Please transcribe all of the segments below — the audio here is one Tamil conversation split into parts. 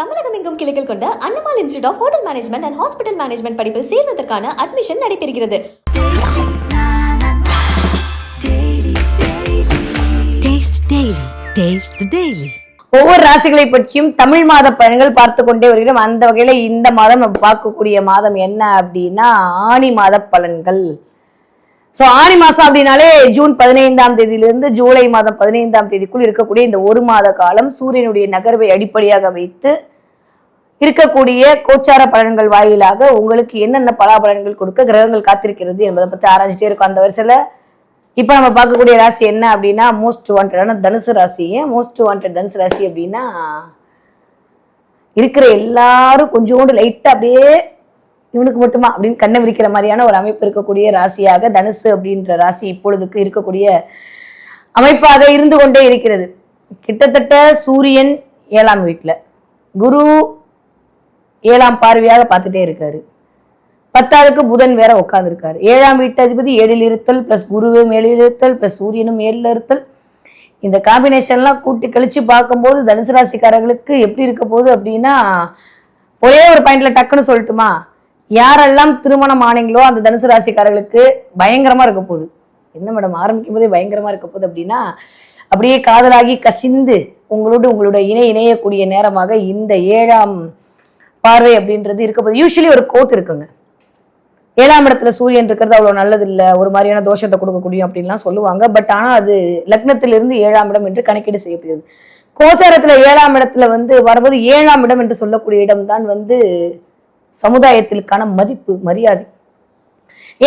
தமிழகம் எங்கும் கிளைகள் கொண்ட Annamal institute of hotel management and hospital management படிப்பில் சேர்வதற்கான அட்மிஷன் நடைபெறுகிறது Taste Daily. Taste the Daily. ஒவ்வொரு ராசிகளை பற்றியும் தமிழ் மாத பலன்கள் பார்த்து கொண்டே வருகிறோம் அந்த வகையில இந்த மாதம் நம்ம பார்க்கக்கூடிய மாதம் என்ன அப்படின்னா ஆணி மாத பலன்கள் ஸோ ஆணி மாசம் அப்படின்னாலே ஜூன் பதினைந்தாம் தேதியிலிருந்து ஜூலை மாதம் பதினைந்தாம் தேதிக்குள் இருக்கக்கூடிய இந்த ஒரு மாத காலம் சூரியனுடைய நகர்வை அடிப்படையாக வைத்து இருக்கக்கூடிய கோச்சார பலன்கள் வாயிலாக உங்களுக்கு என்னென்ன பலாபலன்கள் கொடுக்க கிரகங்கள் காத்திருக்கிறது என்பதை பத்தி ஆராய்ச்சிட்டே இருக்கும். அந்த வரிசையில இப்ப நம்ம பார்க்கக்கூடிய ராசி என்ன அப்படின்னா மோஸ்ட் வாண்டடான தனுசு ராசி. ஏன் மோஸ்ட் வாண்டட் தனுசு ராசி அப்படின்னா இருக்கிற எல்லாரும் கொஞ்சோண்டு லைட்டா அப்படியே இவனுக்கு மட்டுமா அப்படின்னு கண்ணை விரிக்கிற மாதிரியான ஒரு அமைப்பு இருக்கக்கூடிய ராசியாக தனுசு அப்படின்ற ராசி இப்பொழுதுக்கு இருக்கக்கூடிய அமைப்பாக இருந்து கொண்டே இருக்கிறது. கிட்டத்தட்ட சூரியன் ஏழாம் வீட்டில் குரு ஏழாம் பார்வையாக பார்த்துட்டே இருக்காரு. பத்தாவதுக்கு புதன் வேற உட்காந்துருக்காரு ஏழாம் வீட்டு அதிபதி ஏழில் இருத்தல் பிளஸ் குருவும் ஏழில் இருத்தல் பிளஸ் சூரியனும் ஏழில் இருத்தல். இந்த காம்பினேஷன்லாம் கூட்டி கழிச்சு பார்க்கும்போது தனுசு ராசிக்காரர்களுக்கு எப்படி இருக்க போகுது அப்படின்னா ஒரே ஒரு பாயிண்ட்ல டக்குன்னு சொல்லட்டுமா? யாரெல்லாம் திருமணம் ஆனீங்களோ அந்த தனுசு ராசிக்காரர்களுக்கு பயங்கரமா இருக்க போகுது. என்ன மேடம் ஆரம்பிக்கும் போதே பயங்கரமா இருக்க போகுது அப்படின்னா அப்படியே காதலாகி கசிந்து உங்களோடு உங்களோட இணை இணையக்கூடிய நேரமாக இந்த ஏழாம் பார்வை அப்படின்றது இருக்க போது யூஸ்வலி ஒரு கோட் இருக்குங்க. ஏழாம் இடத்துல சூரியன் இருக்கிறது அவ்வளவு நல்லது இல்ல ஒரு மாதிரியான தோஷத்தை கொடுக்கக்கூடிய அப்படின்லாம் சொல்லுவாங்க. பட் ஆனா அது லக்னத்திலிருந்து ஏழாம் இடம் என்று கணக்கீடு செய்யப்படுகிறது. கோச்சாரத்துல ஏழாம் இடத்துல வந்து வரும்போது ஏழாம் இடம் என்று சொல்லக்கூடிய இடம் தான் வந்து சமுதாயத்திற்கான மதிப்பு மரியாதை.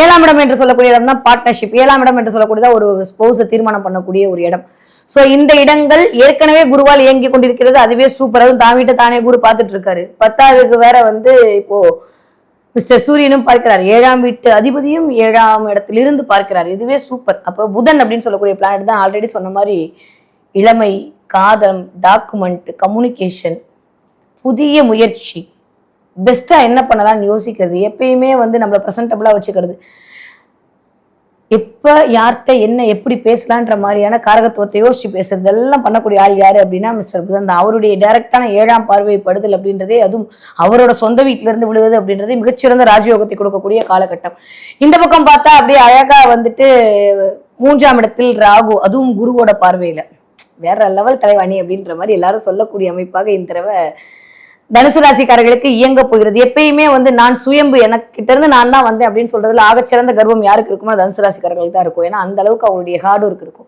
ஏழாம் இடம் என்று சொல்லக்கூடிய இடம் தான் பார்ட்னர்ஷிப் ஏழாம் இடம் என்று சொல்லக்கூடியதான் ஒரு ஸ்போஸை தீர்மானம் பண்ணக்கூடிய ஒரு இடம். சோ இந்த இடங்கள் ஏற்கனவே குருவால் இயங்கி கொண்டிருக்கிறது. அதுவே சூப்பர் அதுவும் தான் வீட்டை தானே குரு பார்த்துட்டு இருக்காரு பத்தாவதுக்கு வேற வந்து இப்போ மிஸ்டர் சூரியனும் பார்க்கிறார். ஏழாம் வீட்டு அதிபதியும் ஏழாம் இடத்திலிருந்து பார்க்கிறார். இதுவே சூப்பர் அப்போ புதன் அப்படின்னு சொல்லக்கூடிய பிளானட் தான் ஆல்ரெடி சொன்ன மாதிரி இளமை காதலம் டாக்குமெண்ட் கம்யூனிகேஷன் புதிய முயற்சி. பெஸ்டா என்ன பண்ணலாம்னு யோசிக்கிறது? எப்பயுமே வந்து நம்மளை ப்ரெசன்டபுளா வச்சுக்கிறது. எப்போ யார்கிட்ட என்ன எப்படி பேசலான்ற மாதிரியான காரகத்துவத்தை யோசிச்சு பேசுறது. எல்லாம் பண்ணக்கூடிய ஆள் யாரு அப்படின்னா மிஸ்டர் புதன் தான். அவருடைய டைரக்டான ஏழாம் பார்வை படுதல் அப்படின்றதே அதுவும் அவரோட சொந்த வீட்டிலிருந்து விழுவது அப்படின்றதே மிகச்சிறந்த ராஜயோகத்தை கொடுக்கக்கூடிய காலகட்டம். இந்த பக்கம் பார்த்தா அப்படியே அழகா வந்துட்டு மூன்றாம் இடத்தில் ராகு அதுவும் குருவோட பார்வையில. வேற லெவல் தலைவாணி அப்படின்ற மாதிரி எல்லாரும் சொல்லக்கூடிய அமைப்பாக இந்த தடவை தனுசு ராசிக்காரர்களுக்கு இயங்க போகிறது. எப்பயுமே வந்து நான் சுயம்பு எனக்கு கிட்ட இருந்து நான் தான் வந்தேன் அப்படின்னு சொல்றதுல ஆகச்சிறந்த கர்வம் யாருக்கு இருக்குமோ தனுசு ராசிக்காரர்களுக்கு தான் இருக்கும். ஏன்னா அந்த அளவுக்கு அவருடைய ஹார்ட் ஒர்க் இருக்கும்.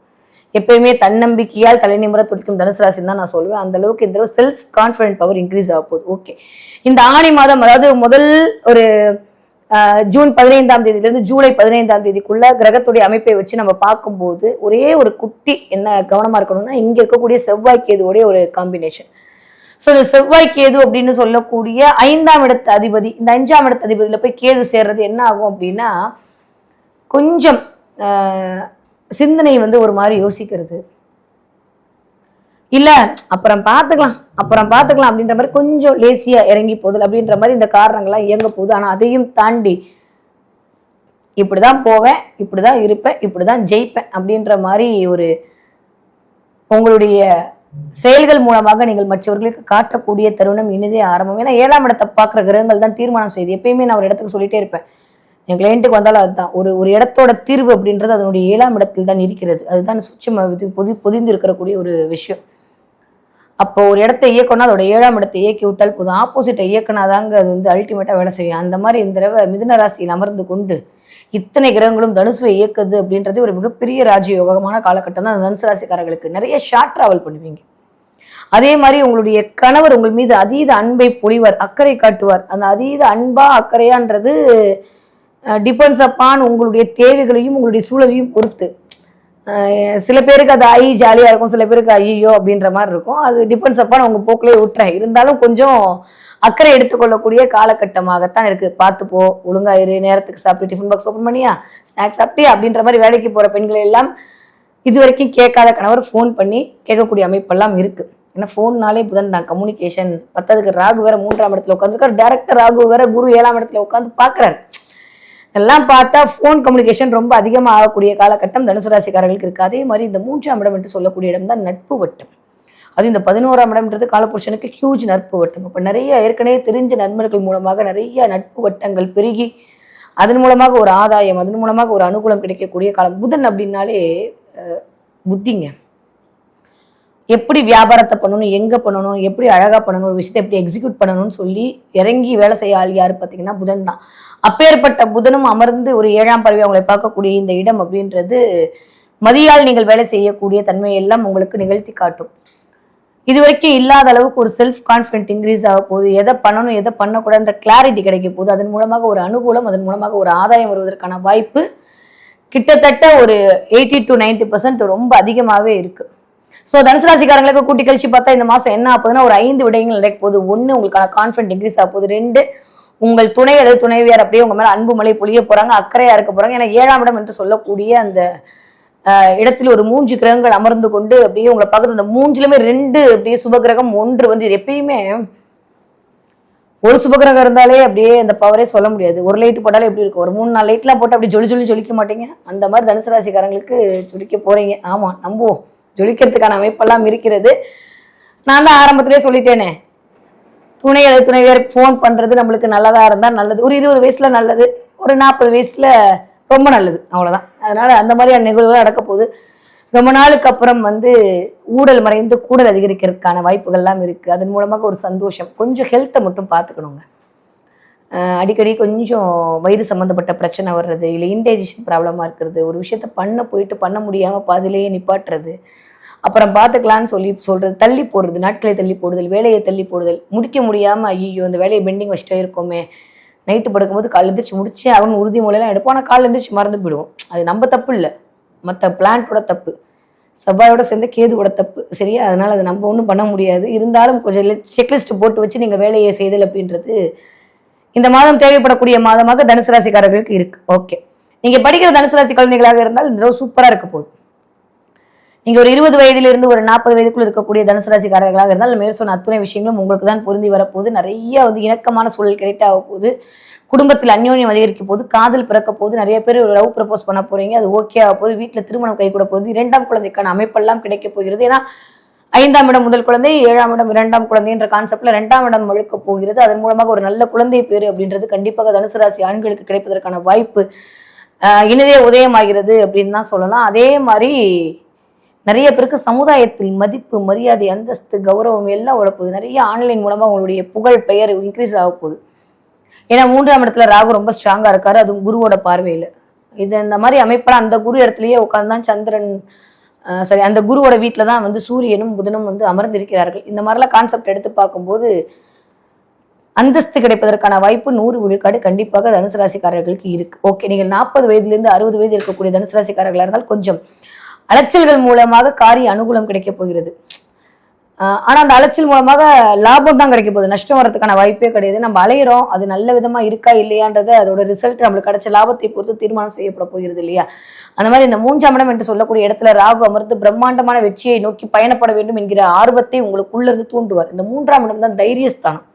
எப்பயுமே தன்னம்பிக்கையால் தலைநிமிர துடிக்கும் தனுசு ராசின்னு தான் நான் சொல்லுவேன். அந்த அளவுக்கு இந்த செல்ஃப் கான்ஃபிடென்ட் பவர் இன்க்ரீஸ் ஆக போகுது. ஓகே இந்த ஆணி மாதம் அதாவது முதல் ஒரு ஜூன் பதினைந்தாம் தேதியிலிருந்து ஜூலை பதினைந்தாம் தேதிக்குள்ள கிரகத்துடைய அமைப்பை வச்சு நம்ம பார்க்கும்போது ஒரே ஒரு குட்டி என்ன கவனமா இருக்கணும்னா இங்க இருக்கக்கூடிய செவ்வாய் கேதுவோடைய ஒரு காம்பினேஷன் ஸோ இந்த செவ்வாய் கேது அப்படின்னு சொல்லக்கூடிய ஐந்தாம் இடத்து அதிபதி இந்த அஞ்சாம் இடத்து அதிபதியில் போய் கேது சேர்றது என்ன ஆகும் அப்படின்னா கொஞ்சம் சிந்தனை வந்து ஒரு மாதிரி யோசிக்கிறது. இல்ல அப்புறம் பார்த்துக்கலாம் அப்புறம் பார்த்துக்கலாம் அப்படின்ற மாதிரி கொஞ்சம் லேசியா இறங்கி போகுது அப்படின்ற மாதிரி இந்த காரணங்கள்லாம் இயங்க போகுது. ஆனா அதையும் தாண்டி இப்படிதான் போவேன் இப்படிதான் இருப்பேன் இப்படிதான் ஜெயிப்பேன் அப்படின்ற மாதிரி ஒரு உங்களுடைய செயல்கள் மூலமாக நீங்கள் மற்றவர்களுக்கு காட்டக்கூடிய தருணம் இனிதே ஆரம்பம். ஏன்னா ஏழாம் இடத்தை பார்க்குற கிரகங்கள் தான் தீர்மானம் செய்யுது எப்பயுமே நான் ஒரு இடத்துக்கு சொல்லிட்டே இருப்பேன். என் கிளைண்ட்டுக்கு வந்தாலும் அதுதான். ஒரு ஒரு இடத்தோட தீர்வு அப்படின்றது அதனுடைய ஏழாம் இடத்தில் தான் இருக்கிறது. அதுதான் சுச்சமாக பொதி பொதிந்து இருக்கக்கூடிய ஒரு விஷயம். அப்போ ஒரு இடத்தை இயக்கணும்னா அதோட ஏழாம் இடத்தை இயக்கி விட்டால் போதும். ஆப்போசிட்டை இயக்கினாதாங்க அது வந்து அல்டிமேட்டாக வேலை செய்யும். அந்த மாதிரி இந்த தடவை மிதுன ராசியில் அமர்ந்து கொண்டு இத்தனை கிரகங்களும் தனுசுவை இயக்குது அப்படின்றது ஒரு மிகப்பெரிய ராஜயோகமான காலகட்டம் தான் அந்த தனுசு ராசிக்காரர்களுக்கு. நிறைய ஷார்ட் டிராவல் பண்ணுவீங்க. அதே மாதிரி உங்களுடைய கணவர் உங்கள் மீது அதீத அன்பை பொழிவார் அக்கறை காட்டுவார். அந்த அதீத அன்பா அக்கறையான்றது டிபெண்ட்ஸ் அப்பான் உங்களுடைய தேவைகளையும் உங்களுடைய சூழலையும் பொறுத்து. சில பேருக்கு அது ஐ ஜாலியாக இருக்கும் சில பேருக்கு ஐயோ அப்படின்ற மாதிரி இருக்கும். அது டிபெண்ட்ஸ் அப்பான் உங்கள் போக்கிலே விட்டுறேன் இருந்தாலும் கொஞ்சம் அக்கறை எடுத்துக்கொள்ளக்கூடிய காலகட்டமாகத்தான் இருக்கு. பார்த்து போ ஒழுங்கா நேரத்துக்கு சாப்பிட்டு டிஃபன் பாக்ஸ் ஓப்பன் பண்ணியா? ஸ்நாக்ஸ் சாப்பிட்டியா? அப்படின்ற மாதிரி வேலைக்கு போற பெண்கள் எல்லாம் இது வரைக்கும் கேட்காத கணவர் ஃபோன் பண்ணி கேட்கக்கூடிய அமைப்பெல்லாம் இருக்கு. ஏன்னா ஃபோன்னாலே புதன் தான். கம்யூனிகேஷன் பத்ததுக்கு ராகு வேற மூன்றாம் இடத்துல உட்காந்துருக்காரு டேரக்டர் ராகு வேற குரு ஏழாம் இடத்துல உட்காந்து பாக்குறாரு எல்லாம் பார்த்தா ஃபோன் கம்யூனிகேஷன் ரொம்ப அதிகமாக ஆகக்கூடிய காலகட்டம் தனுசு ராசிக்காரர்களுக்கு இருக்கு. அதே மாதிரி இந்த மூன்றாம் இடம் என்று சொல்லக்கூடிய இடம் தான் நட்பு வட்டம். அது இந்த பதினோராம் இடம்ன்றது காலபுருஷனுக்கு ஹியூஜ் நட்பு வட்டம். அப்போ நிறைய ஏற்கனவே தெரிஞ்ச நண்பர்கள் மூலமாக நிறைய நட்பு வட்டங்கள் பெருகி அதன் மூலமாக ஒரு ஆதாயம் அதன் மூலமாக ஒரு அனுகூலம் கிடைக்கக்கூடிய காலம். புதன் அப்படின்னாலே புத்திங்க. எப்படி வியாபாரத்தை பண்ணணும் எங்கே பண்ணணும் எப்படி அழகாக பண்ணணும் ஒரு விஷயத்தை எப்படி எக்ஸிக்யூட் பண்ணணும்னு சொல்லி இறங்கி வேலை செய்ய ஆள் யார் பார்த்தீங்கன்னா புதன் தான். அப்பேற்பட்ட புதனும் அமர்ந்து ஒரு ஏழாம் பறவை அவங்களை பார்க்கக்கூடிய இந்த இடம் அப்படின்றது மதியால் நீங்கள் வேலை செய்யக்கூடிய தன்மையெல்லாம் உங்களுக்கு நிகழ்த்தி காட்டும். இது வரைக்கும் இல்லாத அளவுக்கு ஒரு செல்ஃப் கான்ஃபிடென்ட் இன்க்ரீஸ் ஆக போகுது. எதை பண்ணணும் எதை பண்ணக்கூடாது அந்த கிளாரிட்டி கிடைக்க போகுது. அதன் மூலமாக ஒரு அனுகூலம் அதன் மூலமாக ஒரு ஆதாயம் வருவதற்கான வாய்ப்பு கிட்டத்தட்ட ஒரு எயிட்டி டு 90% பர்சன்ட் ரொம்ப அதிகமாகவே இருக்குது ஸோ தனுசு ராசிக்காரங்களுக்கு கூட்டி கழிச்சு பார்த்தா இந்த மாதம் என்ன ஆகுதுன்னா ஒரு ஐந்து விடயங்கள் நடக்க போகுது. ஒன்று உங்களுக்கான கான்ஃபிடென்ட் இன்க்ரீஸ் ஆக போகுது. ரெண்டு உங்கள் துணை அல்லது துணைவியார் அப்படியே உங்கள் மேலே அன்பு மழை பொழிய போகிறாங்க அக்கறையாக இருக்க போகிறாங்க ஏன்னா ஏழாம் இடம் என்று சொல்லக்கூடிய அந்த இடத்துல ஒரு மூன்று கிரகங்கள் அமர்ந்து கொண்டு அப்படியே உங்களை பார்க்குறது. அந்த மூன்றுலுமே ரெண்டு அப்படியே சுபகிரகம் ஒன்று வந்து இது எப்பயுமே ஒரு சுபகிரகம் இருந்தாலே அப்படியே அந்த பவரே சொல்ல முடியாது. ஒரு லைட் போட்டாலே எப்படி இருக்கும்? ஒரு மூணு நாலு லைட்லாம் போட்டு அப்படி ஜொலி ஜொலி ஜொலிக்க மாட்டீங்க? அந்த மாதிரி தனுசு ராசிக்காரங்களுக்கு ஜொலிக்க போறீங்க. ஆமா நம்புவோம். ஜொலிக்கிறதுக்கான அமைப்பெல்லாம் இருக்கிறது. நான் தான் ஆரம்பத்திலே சொல்லிட்டேனே. துணை அல்லது துணைவியர் ஃபோன் பண்ணுறது நம்மளுக்கு நல்லதாக இருந்தால் நல்லது. ஒரு இருபது வயசில் நல்லது. ஒரு நாற்பது வயசில் ரொம்ப நல்லது அவ்வளோதான் அதனால அந்த மாதிரியான நிகழ்வுகள் நடக்க போகுது. ரொம்ப நாளுக்கு அப்புறம் வந்து ஊடல் மறைந்து கூடல் அதிகரிக்கிறதுக்கான வாய்ப்புகள்லாம் இருக்கு. அதன் மூலமாக ஒரு சந்தோஷம். கொஞ்சம் ஹெல்த்தை மட்டும் பார்த்துக்கணுங்க. அடிக்கடி கொஞ்சம் வயிறு சம்மந்தப்பட்ட பிரச்சனை வர்றது இல்லை இன்டைஜஷன் ப்ராப்ளமாக இருக்கிறது ஒரு விஷயத்த பண்ண போயிட்டு பண்ண முடியாமல் பாதிலேயே நிப்பாட்டுறது அப்புறம் பார்த்துக்கலான்னு சொல்லி சொல்கிறது தள்ளி போடுறது நாட்களை தள்ளி போடுதல் வேலையை தள்ளி போடுதல் முடிக்க முடியாமல் ஐயோ இந்த வேலையை பெண்டிங் வச்சுட்டே இருக்கோமே நைட்டு படுக்கும்போது காலைல எழுந்திரிச்சு முடிச்சே அவங்க உறுதி மூலையெல்லாம் எடுப்போம். ஆனால் காலையில் எழுந்திரிச்சு மறந்து போயிடுவோம். அது நம்ம தப்பு இல்லை. மற்ற பிளான்ட்டோட தப்பு. செவ்வாயோட சேர்ந்து கேதுவோட தப்பு. சரியா? அதனால் அதை நம்ம ஒன்றும் பண்ண முடியாது. இருந்தாலும் கொஞ்சம் செக்லிஸ்ட் போட்டு வச்சு நீங்கள் வேலையை செய்தல் அப்படின்றது இந்த மாதம் தேவைப்படக்கூடிய மாதமாக தனுசு ராசிக்காரர்களுக்கு இருக்குது ஓகே நீங்கள் படிக்கிற தனுசு ராசி குழந்தைகளாக இருந்தால் இந்த தடவை சூப்பராக இருக்க போகுது. நீங்க ஒரு இருபது வயதிலிருந்து ஒரு நாற்பது வயதுக்குள் இருக்கக்கூடிய தனுசு ராசிக்காரர்களாக இருந்தால் மேல் சொன்ன அத்துணை விஷயங்களும் உங்களுக்கு தான் பொருந்தி வரப்போகுது. நிறைய வந்து இணக்கமான சூழல் கிடைட்ட ஆக போகுது. குடும்பத்தில் அந்யோன்யம் அதிகரிக்க போது காதல் பிறக்க போது நிறைய பேர் லவ் ப்ரப்போஸ் பண்ண போறீங்க. அது ஓகே ஆக போது வீட்டில் திருமணம் கை கூட போகுது. இரண்டாம் குழந்தைக்கான அமைப்பெல்லாம் கிடைக்க போகிறது. ஏன்னா ஐந்தாம் இடம் முதல் குழந்தை ஏழாம் இடம் இரண்டாம் குழந்தை என்ற கான்செப்ட்ல இரண்டாம் இடம் முழுக்க போகிறது. அதன் மூலமாக ஒரு நல்ல குழந்தை பேரு அப்படின்றது கண்டிப்பாக தனுசு ராசி ஆண்களுக்கு கிடைப்பதற்கான வாய்ப்பு இனிதே உதயமாகிறது அப்படின்னு தான் சொல்லலாம். அதே மாதிரி நிறைய பேருக்கு சமுதாயத்தில் மதிப்பு மரியாதை அந்தஸ்து கௌரவம் எல்லாம் உழப்போகுது. நிறைய ஆன்லைன் மூலமா உங்களுடைய புகழ் பெயர் இன்க்ரீஸ் ஆக போகுது. ஏன்னா மூன்றாம் இடத்துல ராகு ரொம்ப ஸ்ட்ராங்கா இருக்காரு. அதுவும் குருவோட பார்வையில. இது இந்த மாதிரி அமைப்பெல்லாம் அந்த குரு இடத்துலயே உட்காந்து தான் சந்திரன் ஆஹ் சரி அந்த குருவோட வீட்டில் தான் வந்து சூரியனும் புதனும் வந்து அமர்ந்திருக்கிறார்கள். இந்த மாதிரிலாம் கான்செப்ட் எடுத்து பார்க்கும்போது அந்தஸ்து கிடைப்பதற்கான வாய்ப்பு நூறு விழுக்காடு கண்டிப்பாக தனுசு ராசிக்காரர்களுக்கு இருக்கு. ஓகே நீங்கள் நாற்பது வயதுலேருந்து அறுபது வயது இருக்கக்கூடிய தனுசு ராசிக்காரர்களாக இருந்தால் கொஞ்சம் அலைச்சல்கள் மூலமாக காரிய அனுகூலம் கிடைக்க போகிறது. ஆனால் அந்த அலைச்சல் மூலமாக லாபம் தான் கிடைக்க போகுது. நஷ்டம் வரதுக்கான வாய்ப்பே கிடையாது. நம்ம அலையிறோம் அது நல்ல விதமா இருக்கா இல்லையான்றது அதோட ரிசல்ட் நம்மளுக்கு கிடைச்ச லாபத்தை பொறுத்து தீர்மானம் செய்யப்பட போகிறது இல்லையா? அந்த மாதிரி இந்த மூன்றாம் இடம் என்று சொல்லக்கூடிய இடத்துல ராகு அமர்ந்து பிரம்மாண்டமான வெற்றியை நோக்கி பயணப்பட வேண்டும் என்கிற ஆர்வத்தை உங்களுக்குள்ள இருந்து தூண்டுவார். இந்த மூன்றாம் இடம் தான் தைரியஸ்தானம்.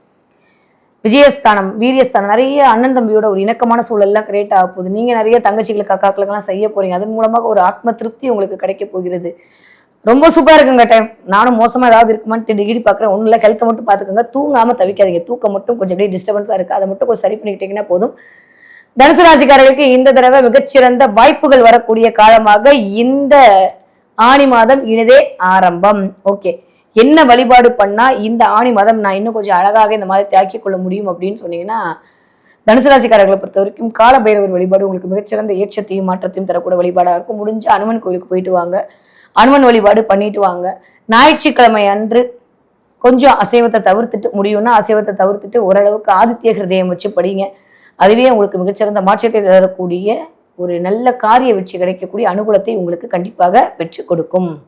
விஜயஸ்தானம் வீரியஸ்தானம் நிறைய அண்ணன் தம்பியோட ஒரு இணக்கமான சூழல்லாம் கிரியேட் ஆக போகுது. நீங்கள் நிறைய தங்கச்சிகளுக்கு அக்காக்களுக்கெல்லாம் செய்ய போகிறீங்க அதன் மூலமாக ஒரு ஆத்ம திருப்தி உங்களுக்கு கிடைக்க போகிறது. ரொம்ப சூப்பராக இருக்குங்க டைம் நானும் மோசமாக ஏதாவது இருக்குமான்னு டிகிரி பார்க்குறேன் ஒன்றும் இல்லை ஹெல்த்தை மட்டும் பார்த்துக்கோங்க தூங்காமல் தவிக்காதீங்க. தூக்கம் மட்டும் கொஞ்சம் அப்படியே டிஸ்டர்பன்ஸாக இருக்குது அதை மட்டும் கொஞ்சம் சரி பண்ணிக்கிட்டீங்கன்னா போதும். தனுசு ராசிக்காரர்களுக்கு இந்த தடவை மிகச்சிறந்த வாய்ப்புகள் வரக்கூடிய காலமாக இந்த ஆணி மாதம் இனிதே ஆரம்பம். ஓகே என்ன வழிபாடு பண்ணா இந்த ஆணி மதம் நான் இன்னும் கொஞ்சம் அழகாக இந்த மாதிரி தியாக்கிக் கொள்ள முடியும் அப்படின்னு சொன்னீங்கன்னா தனுசு ராசிக்காரர்களை பொறுத்த வரைக்கும் கால பைரவர் வழிபாடு உங்களுக்கு மிகச்சிறந்த ஏற்றத்தையும் மாற்றத்தையும் தரக்கூடிய வழிபாடா இருக்கும். முடிஞ்சு அனுமன் கோயிலுக்கு போயிட்டு வாங்க. அனுமன் வழிபாடு பண்ணிட்டு வாங்க. ஞாயிற்றுக்கிழமை அன்று கொஞ்சம் அசைவத்தை தவிர்த்துட்டு முடியும்னா அசைவத்தை தவிர்த்துட்டு ஓரளவுக்கு ஆதித்ய ஹிருதயம் வச்சு படிங்க. அதுவே உங்களுக்கு மிகச்சிறந்த மாற்றத்தை தரக்கூடிய ஒரு நல்ல காரிய வெற்றி கிடைக்கக்கூடிய அனுகூலத்தை உங்களுக்கு கண்டிப்பாக பெற்றுக் கொடுக்கும்.